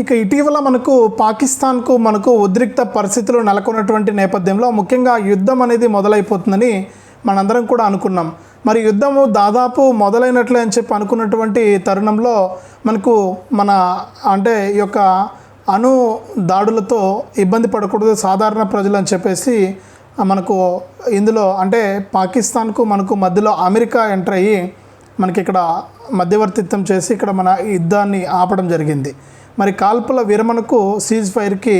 ఇక ఇటీవల మనకు పాకిస్తాన్కు మనకు ఉద్రిక్త పరిస్థితులు నెలకొన్నటువంటి నేపథ్యంలో ముఖ్యంగా యుద్ధం అనేది మొదలైపోతుందని మనందరం కూడా అనుకున్నాం. మరి యుద్ధము దాదాపు మొదలైనట్లే అని చెప్పి అనుకున్నటువంటి తరుణంలో మనకు మన అంటే ఈ యొక్క అణు దాడులతో ఇబ్బంది పడకూడదు సాధారణ ప్రజలు అని చెప్పేసి మనకు ఇందులో అంటే పాకిస్తాన్కు మనకు మధ్యలో అమెరికా ఎంటర్ అయ్యి మనకి ఇక్కడ మధ్యవర్తిత్వం చేసి ఇక్కడ మన యుద్ధాన్ని ఆపడం జరిగింది. మరి కాల్పుల విరమణకు సీజ్ ఫైర్కి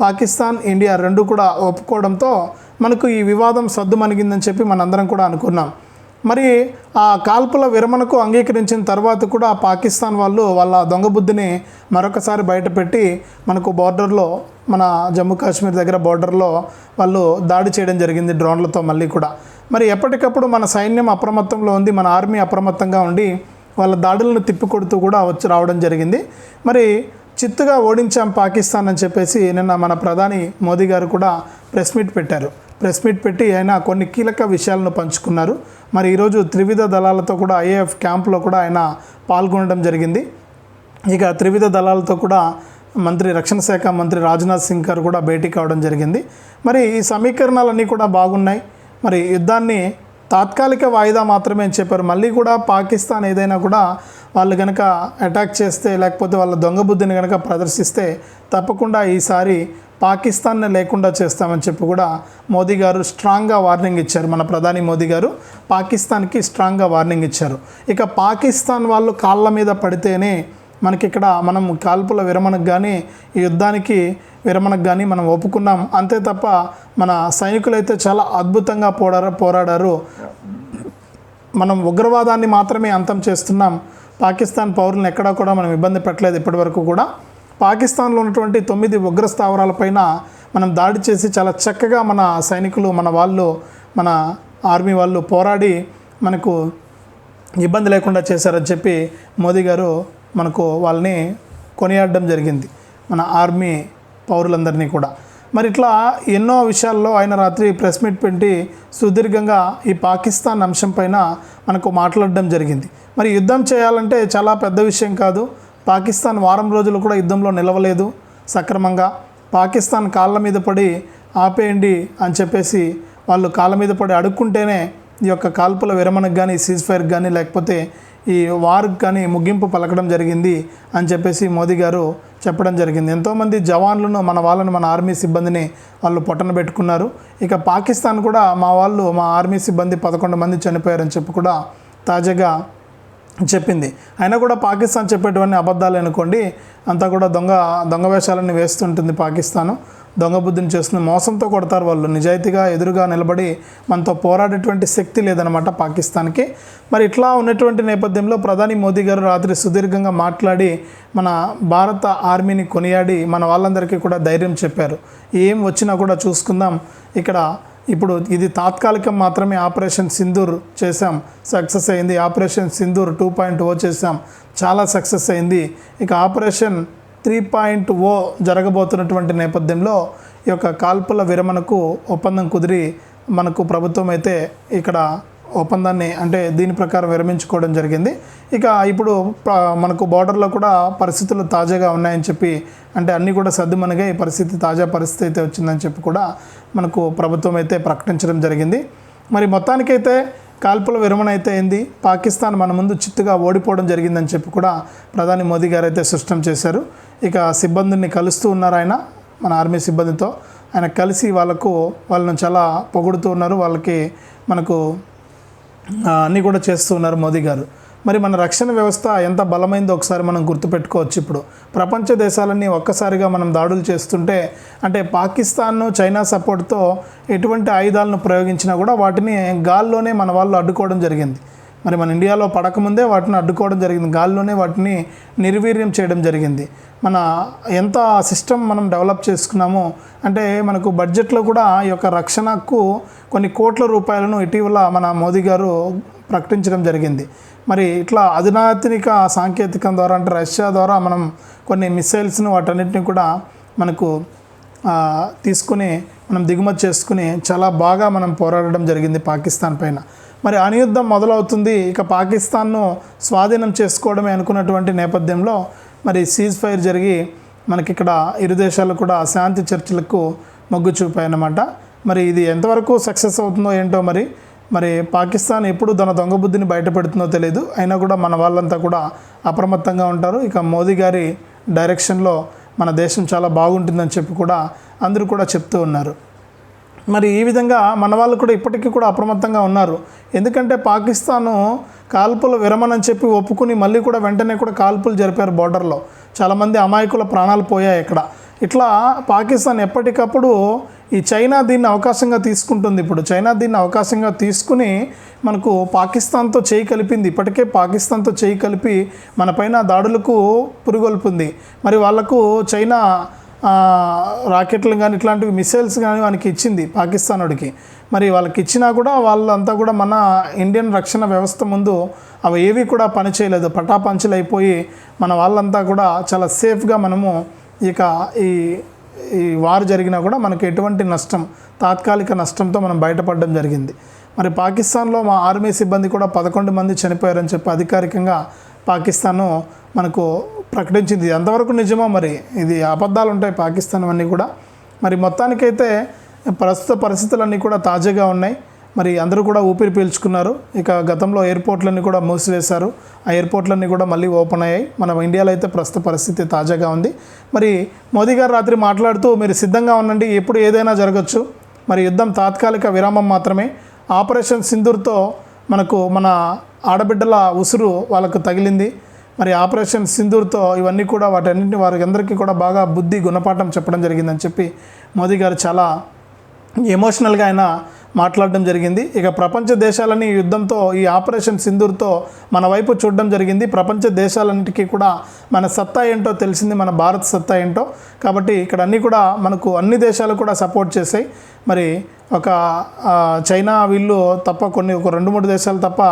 పాకిస్తాన్ ఇండియా రెండు కూడా ఒప్పుకోవడంతో మనకు ఈ వివాదం సద్దుమణిగిందని చెప్పి మనందరం కూడా అనుకున్నాం. మరి ఆ కాల్పుల విరమణకు అంగీకరించిన తర్వాత కూడా పాకిస్తాన్ వాళ్ళు వాళ్ళ దొంగ బుద్ధిని మరొకసారి బయటపెట్టి మనకు బార్డర్లో మన జమ్మూ కాశ్మీర్ దగ్గర బార్డర్లో వాళ్ళు దాడి చేయడం జరిగింది డ్రోన్లతో మళ్ళీ కూడా. మరి ఎప్పటికప్పుడు మన సైన్యం అప్రమత్తంలో ఉంది మన ఆర్మీ అప్రమత్తంగా ఉండి వాళ్ళ దాడులను తిప్పికొడుతూ కూడా వచ్చి రావడం జరిగింది. మరి చిత్తుగా ఓడించాం పాకిస్తాన్ అని చెప్పేసి నిన్న మన ప్రధాని మోదీ గారు కూడా ప్రెస్ మీట్ పెట్టారు. ప్రెస్ మీట్ పెట్టి ఆయన కొన్ని కీలక విషయాలను పంచుకున్నారు. మరి ఈరోజు త్రివిధ దళాలతో కూడా ఐఏఎఫ్ క్యాంప్లో కూడా ఆయన పాల్గొనడం జరిగింది. ఇక త్రివిధ దళాలతో కూడా మంత్రి రక్షణ శాఖ మంత్రి రాజ్నాథ్ సింగ్ గారు కూడా భేటీ కావడం జరిగింది. మరి ఈ సమీకరణాలన్నీ కూడా బాగున్నాయి. మరి యుద్ధాన్ని తాత్కాలిక వాయిదా మాత్రమే అని చెప్పారు. మళ్ళీ కూడా పాకిస్తాన్ ఏదైనా కూడా వాళ్ళు కనుక అటాక్ చేస్తే లేకపోతే వాళ్ళ దొంగ బుద్ధిని కనుక ప్రదర్శిస్తే తప్పకుండా ఈసారి పాకిస్తాన్ని లేకుండా చేస్తామని చెప్పి కూడా మోదీ గారు స్ట్రాంగ్గా వార్నింగ్ ఇచ్చారు. మన ప్రధాని మోదీ గారు పాకిస్తాన్కి స్ట్రాంగ్గా వార్నింగ్ ఇచ్చారు. ఇక పాకిస్తాన్ వాళ్ళు కాళ్ళ మీద పడితేనే మనకి ఇక్కడ మనం కాల్పుల విరమణకు కానీ ఈ యుద్ధానికి విరమణకు కానీ మనం ఒప్పుకున్నాం. అంతే తప్ప మన సైనికులైతే చాలా అద్భుతంగా పోరాడారు పోరాడారు. మనం ఉగ్రవాదాన్ని మాత్రమే అంతం చేస్తున్నాం. పాకిస్తాన్ పౌరులను ఎక్కడా కూడా మనం ఇబ్బంది పెట్టలేదు ఇప్పటివరకు కూడా. పాకిస్తాన్లో ఉన్నటువంటి తొమ్మిది ఉగ్ర స్థావరాలపైన మనం దాడి చేసి చాలా చక్కగా మన సైనికులు మన వాళ్ళు మన ఆర్మీ వాళ్ళు పోరాడి మనకు ఇబ్బంది లేకుండా చేశారని చెప్పి మోదీ గారు మనకు వాళ్ళని కొనియాడడం జరిగింది మన ఆర్మీ పౌరులందరినీ కూడా. మరి ఇట్లా ఎన్నో విషయాల్లో ఆయన రాత్రి ప్రెస్ మీట్ పెట్టి సుదీర్ఘంగా ఈ పాకిస్తాన్ అంశం పైన మనకు మాట్లాడడం జరిగింది. మరి యుద్ధం చేయాలంటే చాలా పెద్ద విషయం కాదు. పాకిస్తాన్ వారం రోజులు కూడా యుద్ధంలో నిలవలేదు సక్రమంగా. పాకిస్తాన్ కాళ్ళ మీద పడి ఆపేయండి అని చెప్పేసి వాళ్ళు కాళ్ళ మీద పడి అడుక్కుంటేనే ఈ యొక్క కాల్పుల విరమణకు కానీ సీజ్ ఫైర్కి కానీ లేకపోతే ఈ వార్కి కానీ ముగింపు పలకడం జరిగింది అని చెప్పేసి మోదీ గారు చెప్పడం జరిగింది. ఎంతోమంది జవాన్లను మన వాళ్ళని మన ఆర్మీ సిబ్బందిని వాళ్ళు పొట్టన పెట్టుకున్నారు. ఇక పాకిస్తాన్ కూడా మా వాళ్ళు మా ఆర్మీ సిబ్బంది పదకొండు మంది చనిపోయారని చెప్పి కూడా తాజాగా చెప్పింది. అయినా కూడా పాకిస్తాన్ చెప్పేటువంటి అబద్ధాలు అనుకోండి అంతా కూడా దొంగ దొంగ వేషాలన్నీ వేస్తుంటుంది పాకిస్తాను. దొంగ బుద్ధిని చేస్తుంది మోసంతో కొడతారు వాళ్ళు. నిజాయితీగా ఎదురుగా నిలబడి మనతో పోరాడేటువంటి శక్తి లేదనమాట పాకిస్తాన్కి. మరి ఇట్లా ఉన్నటువంటి నేపథ్యంలో ప్రధాని మోదీ గారు రాత్రి సుదీర్ఘంగా మాట్లాడి మన భారత ఆర్మీని కొనియాడి మన వాళ్ళందరికీ కూడా ధైర్యం చెప్పారు. ఏం వచ్చినా కూడా చూసుకుందాం. ఇక్కడ ఇప్పుడు ఇది తాత్కాలికం మాత్రమే ఆపరేషన్ సింధూర్ చేశాం. సక్సెస్ అయింది. Operation Sindoor two point O చేశాం. చాలా సక్సెస్ అయింది. ఇక ఆపరేషన్ త్రీ పాయింట్ ఓ జరగబోతున్నటువంటి నేపథ్యంలో ఈ యొక్క కాల్పుల విరమణకు ఒప్పందం కుదిరి మనకు ప్రభుత్వం అయితే ఇక్కడ ఒప్పందాన్ని అంటే దీని ప్రకారం విరమించుకోవడం జరిగింది. ఇక ఇప్పుడు మనకు బార్డర్లో కూడా పరిస్థితులు తాజాగా ఉన్నాయని చెప్పి అంటే అన్నీ కూడా సర్దుమణిగా ఈ పరిస్థితి తాజా పరిస్థితి అయితే వచ్చిందని చెప్పి కూడా మనకు ప్రభుత్వం అయితే ప్రకటించడం జరిగింది. మరి మొత్తానికైతే కాల్పుల విరమణ అయితే అయింది. పాకిస్తాన్ మన ముందు చిత్తుగా ఓడిపోవడం జరిగిందని చెప్పి కూడా ప్రధాని మోదీ గారు అయితే స్పష్టం చేశారు. ఇక సిబ్బందిని కలుస్తూ ఉన్నారు ఆయన మన ఆర్మీ సిబ్బందితో. ఆయన కలిసి వాళ్ళకు వాళ్ళను చాలా పొగుడుతూ ఉన్నారు. వాళ్ళకి మనకు అన్నీ కూడా చేస్తున్నారు మోదీ గారు. మరి మన రక్షణ వ్యవస్థ ఎంత బలమైందో ఒకసారి మనం గుర్తుపెట్టుకోవచ్చు ఇప్పుడు. ప్రపంచ దేశాలన్నీ ఒక్కసారిగా మనం దాడులు చేస్తుంటే అంటే పాకిస్తాన్ చైనా సపోర్ట్తో ఎటువంటి ఆయుధాలను ప్రయోగించినా కూడా వాటిని గాల్లోనే మన వాళ్ళు అడ్డుకోవడం జరిగింది. మరి మన ఇండియాలో పడకముందే వాటిని అడ్డుకోవడం జరిగింది. గాల్లోనే వాటిని నిర్వీర్యం చేయడం జరిగింది. మన ఎంత సిస్టమ్ మనం డెవలప్ చేసుకున్నామో అంటే మనకు బడ్జెట్లో కూడా ఈ యొక్క రక్షణకు కొన్ని కోట్ల రూపాయలను ఇటీవల మన మోదీ గారు ప్రకటించడం జరిగింది. మరి ఇట్లా అధునాతనిక సాంకేతికం ద్వారా అంటే రష్యా ద్వారా మనం కొన్ని మిసైల్స్ను వాటన్నిటిని కూడా మనకు తీసుకుని మనం దిగుమతి చేసుకుని చాలా బాగా మనం పోరాడడం జరిగింది పాకిస్తాన్ పైన. మరి అణుయుద్ధం మొదలవుతుంది. ఇక పాకిస్తాన్ను స్వాధీనం చేసుకోవడమే అనుకున్నటువంటి నేపథ్యంలో మరి సీజ్ ఫైర్ జరిగి మనకి ఇక్కడ ఇరు దేశాలు కూడా శాంతి చర్చలకు మొగ్గు చూపాయన్నమాట. మరి ఇది ఎంతవరకు సక్సెస్ అవుతుందో ఏంటో మరి మరి పాకిస్తాన్ ఎప్పుడు తన దొంగ బుద్ధిని బయటపెడుతుందో తెలియదు అయినా కూడా మన వాళ్ళంతా కూడా అప్రమత్తంగా ఉంటారు. ఇక మోదీ గారి డైరెక్షన్లో మన దేశం చాలా బాగుంటుందని చెప్పి కూడా అందరూ కూడా చెప్తూ ఉన్నారు. మరి ఈ విధంగా మన వాళ్ళు కూడా ఇప్పటికీ కూడా అప్రమత్తంగా ఉన్నారు. ఎందుకంటే పాకిస్తాను కాల్పుల విరమణని చెప్పి ఒప్పుకుని మళ్ళీ కూడా వెంటనే కూడా కాల్పులు జరిపారు బోర్డర్లో. చాలామంది అమాయకుల ప్రాణాలు పోయాయి ఇక్కడ ఇట్లా పాకిస్తాన్ ఎప్పటికప్పుడు ఈ చైనా దీన్ని అవకాశంగా తీసుకుంటుంది ఇప్పుడు. చైనా దీన్ని అవకాశంగా తీసుకుని మనకు పాకిస్తాన్తో చేయి కలిపింది. ఇప్పటికే పాకిస్తాన్తో చేయి కలిపి మన పైన దాడులకు పురుగొల్పుంది. మరి వాళ్ళకు చైనా రాకెట్లు కానీ ఇట్లాంటివి మిసైల్స్ కానీ మనకి ఇచ్చింది పాకిస్తానుడికి మరి వాళ్ళకి ఇచ్చినా కూడా వాళ్ళంతా కూడా మన ఇండియన్ రక్షణ వ్యవస్థ ముందు అవి ఏవి కూడా పనిచేయలేదు పటాపంచులు అయిపోయి మన వాళ్ళంతా కూడా చాలా సేఫ్గా మనము ఇక ఈ ఈ వార్ జరిగినా కూడా మనకి ఎటువంటి నష్టం తాత్కాలిక నష్టంతో మనం బయటపడడం జరిగింది. మరి పాకిస్తాన్లో మా ఆర్మీ సిబ్బంది కూడా పదకొండు మంది చనిపోయారని చెప్పి అధికారికంగా పాకిస్తాను మనకు ప్రకటించింది. ఎంతవరకు నిజమో మరి ఇది అబద్ధాలు ఉంటాయి పాకిస్తాన్ అన్నీ కూడా. మరి మొత్తానికైతే ప్రస్తుత పరిస్థితులన్నీ కూడా తాజాగా ఉన్నాయి. మరి అందరూ కూడా ఊపిరి పీల్చుకున్నారు. ఇక గతంలో ఎయిర్పోర్ట్లన్నీ కూడా మూసివేశారు. ఆ ఎయిర్పోర్ట్లన్నీ కూడా మళ్ళీ ఓపెన్ అయ్యాయి. మన ఇండియాలో అయితే ప్రస్తుత పరిస్థితి తాజాగా ఉంది. మరి మోదీ గారు రాత్రి మాట్లాడుతూ మీరు సిద్ధంగా ఉండండి ఎప్పుడు ఏదైనా జరగచ్చు. మరి యుద్ధం తాత్కాలిక విరామం మాత్రమే. ఆపరేషన్ సింధూర్తో మనకు మన ఆడబిడ్డల ఉసురు వాళ్ళకు తగిలింది. మరి ఆపరేషన్ సింధూర్తో ఇవన్నీ కూడా వాటన్నింటిని వారికి అందరికీ కూడా బాగా బుద్ధి గుణపాఠం చెప్పడం జరిగిందని చెప్పి మోదీ గారు చాలా ఎమోషనల్గా ఆయన మాట్లాడడం జరిగింది. ఇక ప్రపంచ దేశాలని యుద్ధంతో ఈ ఆపరేషన్ సింధూర్తో మన వైపు చూడడం జరిగింది. ప్రపంచ దేశాలన్నిటికీ కూడా మన సత్తా ఏంటో తెలిసింది మన భారత్ సత్తా ఏంటో. కాబట్టి ఇక్కడ అన్నీ కూడా మనకు అన్ని దేశాలు కూడా సపోర్ట్ చేశాయి. మరి ఒక చైనా వీళ్ళు తప్ప కొన్ని ఒక రెండు మూడు దేశాలు తప్ప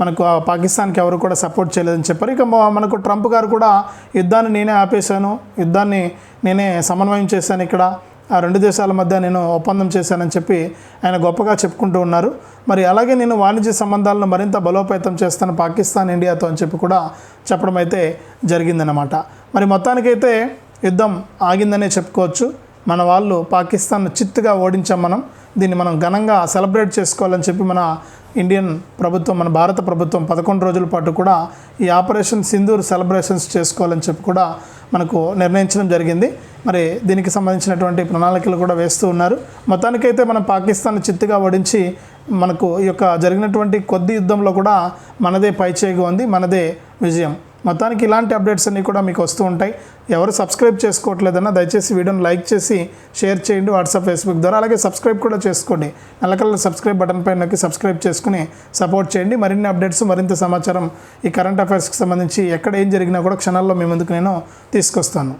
మనకు ఆ పాకిస్తాన్కి ఎవరు కూడా సపోర్ట్ చేయలేదని చెప్పారు. ఇక మనకు ట్రంప్ గారు కూడా యుద్ధాన్ని నేనే ఆపేశాను యుద్ధాన్ని నేనే సమన్వయం చేశాను ఇక్కడ ఆ రెండు దేశాల మధ్య నేను ఒప్పందం చేశానని చెప్పి ఆయన గొప్పగా చెప్పుకుంటూ ఉన్నారు. మరి అలాగే నేను వాణిజ్య సంబంధాలను మరింత బలోపేతం చేస్తాను పాకిస్తాన్ ఇండియాతో అని చెప్పి కూడా చెప్పడం అయితే జరిగిందనమాట మరి మొత్తానికైతే యుద్ధం ఆగిందనే చెప్పుకోవచ్చు. మన వాళ్ళు పాకిస్తాన్ చిత్తుగా ఓడించాం మనం. దీన్ని మనం ఘనంగా సెలబ్రేట్ చేసుకోవాలని చెప్పి మన ఇండియన్ ప్రభుత్వం మన భారత ప్రభుత్వం పదకొండు రోజుల పాటు కూడా ఈ ఆపరేషన్ సింధూర్ సెలబ్రేషన్స్ చేసుకోవాలని చెప్పి కూడా మనకు నిర్ణయించడం జరిగింది. మరి దీనికి సంబంధించినటువంటి ప్రణాళికలు కూడా వేస్తూ ఉన్నారు. మొత్తానికైతే మనం పాకిస్తాన్ చిత్తుగా ఓడించి మనకు ఈ యొక్క జరిగినటువంటి కొద్ది యుద్ధంలో కూడా మనదే పైచేయిగా ఉంది మనదే విజయం. మొత్తానికి ఇలాంటి అప్డేట్స్ అన్నీ కూడా మీకు వస్తూ ఉంటాయి. ఎవరు సబ్స్క్రైబ్ చేసుకోవట్లేదన్నా దయచేసి వీడియోని లైక్ చేసి షేర్ చేయండి వాట్సాప్ ఫేస్బుక్ ద్వారా. అలాగే సబ్స్క్రైబ్ కూడా చేసుకోండి. నల్లకల్ల సబ్స్క్రైబ్ బటన్ పైన నొక్కి సబ్స్క్రైబ్ చేసుకుని సపోర్ట్ చేయండి. మరిన్ని అప్డేట్స్ మరింత సమాచారం ఈ కరెంట్ అఫైర్స్కి సంబంధించి ఎక్కడ ఏం జరిగినా కూడా క్షణాల్లో మీ ముందుకు నేను తీసుకొస్తాను.